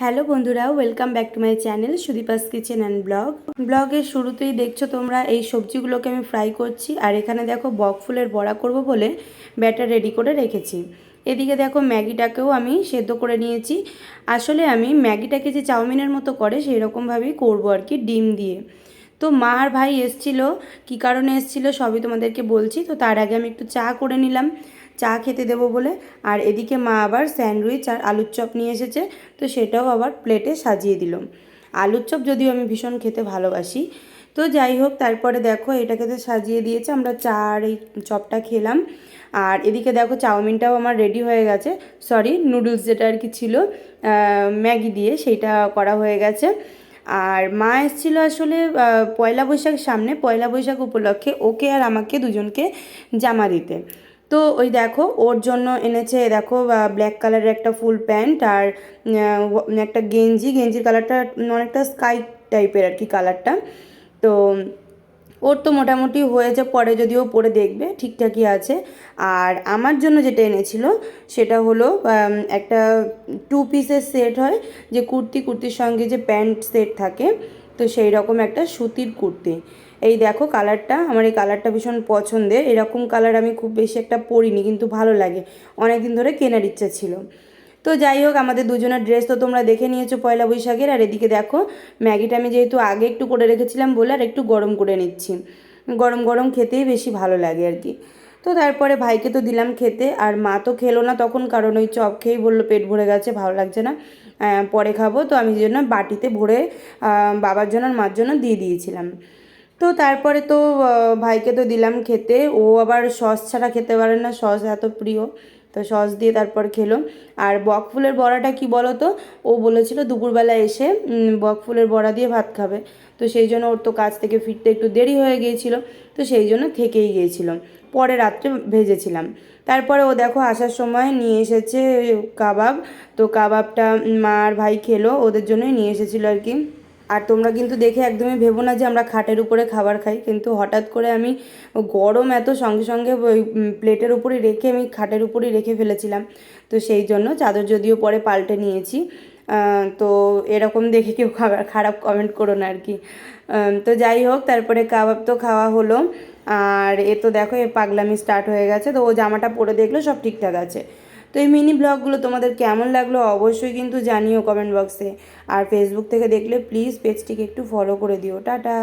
Hello বন্ধুরা welcome back to my channel Sudipa's kitchen and blog ব্লগের শুরুতেই দেখছ তোমরা এই সবজিগুলোকে আমি ফ্রাই করছি, আর এখানে দেখো বক ফুলের বড়া করব বলে ব্যাটার রেডি করে রেখেছি। এদিকে দেখো ম্যাগিটাকেও আমি সেদ্ধ করে নিয়েছি। আসলে আমি ম্যাগিটাকে যে চাউমিনের মতো করে সেই রকমভাবেই করব আর কি, ডিম দিয়ে। তো মা আর ভাই এসছিল, কী কারণে এসছিল সবই তোমাদেরকে বলছি, তো তার আগে আমি একটু চা করে নিলাম। চা খেতে দেবো বলে। আর এদিকে মা আবার স্যান্ডউইচ আর আলুর চপ নিয়ে এসেছে, তো সেটাও আবার প্লেটে সাজিয়ে দিল। আলুর চপ যদিও আমি ভীষণ খেতে ভালোবাসি। তো যাই হোক, তারপরে দেখো এটাকে তো সাজিয়ে দিয়েছে, আমরা চা আর এই চপটা খেলাম। আর এদিকে দেখো চাউমিনটাও আমার রেডি হয়ে গেছে। সরি নুডলস যেটা আর কি ছিল ম্যাগি দিয়ে সেইটা করা হয়ে গেছে। আর মা এসেছিল আসলে পয়লা বৈশাখ সামনে, পয়লা বৈশাখ উপলক্ষে ওকে আর আমাকে দুজনকে জামা দিতে। তো ওই দেখো, ওর জন্য এনেছে দেখো ব্ল্যাক কালারের একটা ফুল প্যান্ট আর একটা গেঞ্জি। গেঞ্জির কালারটা অনেকটা স্কাই টাইপের আর কি কালারটা তো ওর তো মোটামুটি হয়েছে পরে যদিও পরে দেখবে, ঠিকঠাকই আছে। আর আমার জন্য যেটা এনেছিল, সেটা হলো একটা টু পিসের সেট হয়, যে কুর্তি, কুর্তির সঙ্গে যে প্যান্ট সেট থাকে, তো সেই রকম একটা সুতির কুর্তি। এই দেখো কালারটা, আমার এই কালারটা ভীষণ পছন্দের। এরকম কালার আমি খুব বেশি একটা পরিনি, কিন্তু ভালো লাগে। অনেক দিন ধরে কেনার ইচ্ছা ছিল। তো যাই হোক, আমাদের দুজনের ড্রেস তো তোমরা দেখে নিয়েছো পয়লা বৈশাখের। আর এদিকে দেখো, ম্যাগিটা আমি যেহেতু আগে একটু করে রেখেছিলাম বলে, আর একটু গরম করে নিচ্ছি। গরম গরম খেতেই বেশি ভালো লাগে আর কি। তো তারপরে ভাইকে তো দিলাম খেতে, আর মা তো খেলো না তখন, কারণ ওই চপ খেয়েই বলল পেট ভরে গেছে, ভালো লাগছে না। পরে খাব। তো আমি জন্য বাটিতে ভরে বাবার জন্য আর মার জন্য দিয়ে দিয়েছিলাম। তো তারপরে তো ভাইকে তো দিলাম খেতে। ও আবার সস ছাড়া খেতে পারে না, সস এত প্রিয়। তো সস দিয়ে তারপর খেলো। আর বক ফুলের বড়াটা কি বলো তো ও বলেছিল দুপুরবেলা এসে বক ফুলের বড়া দিয়ে ভাত খাবে। তো সেই জন্য ওর তো কাজ থেকে ফিরতে একটু দেরি হয়ে গিয়েছিল। তো সেই জন্য থেকেই গিয়েছিল। পরে রাত্রে ভেজেছিলাম। তারপরে ও দেখো আসার সময় নিয়ে এসেছে কাবাব। তো কাবাবটা মা আর ভাই খেলো, ওদের জন্যই নিয়ে এসেছিল আর কি। আর তোমরা কিন্তু দেখে একদমই ভেবো না যে আমরা খাটের উপরে খাবার খাই, কিন্তু হঠাৎ করে আমি গরম এত সঙ্গে সঙ্গে ওই প্লেটের উপরে রেখে আমি খাটের উপরেই রেখে ফেলেছিলাম। তো সেই জন্য চাদর যদিও পরে পাল্টে নিয়েছি তো এরকম দেখে কেউ খাবার খারাপ কমেন্ট করো না আর কি। তো যাই হোক, তারপরে কাবাব তো খাওয়া হলো। আর এ তো দেখো, এ পাগলামি স্টার্ট হয়ে গেছে, তো ও জামাটা পরে দেখল, সব ঠিকঠাক আছে। তো এই মিনি ব্লগগুলো তোমাদের কেমন লাগল অবশ্যই কিন্তু জানিও কমেন্ট বক্সে আর ফেসবুক থেকে দেখলে প্লিজ পেজটিকে একটু ফলো করে দিও। টাটা।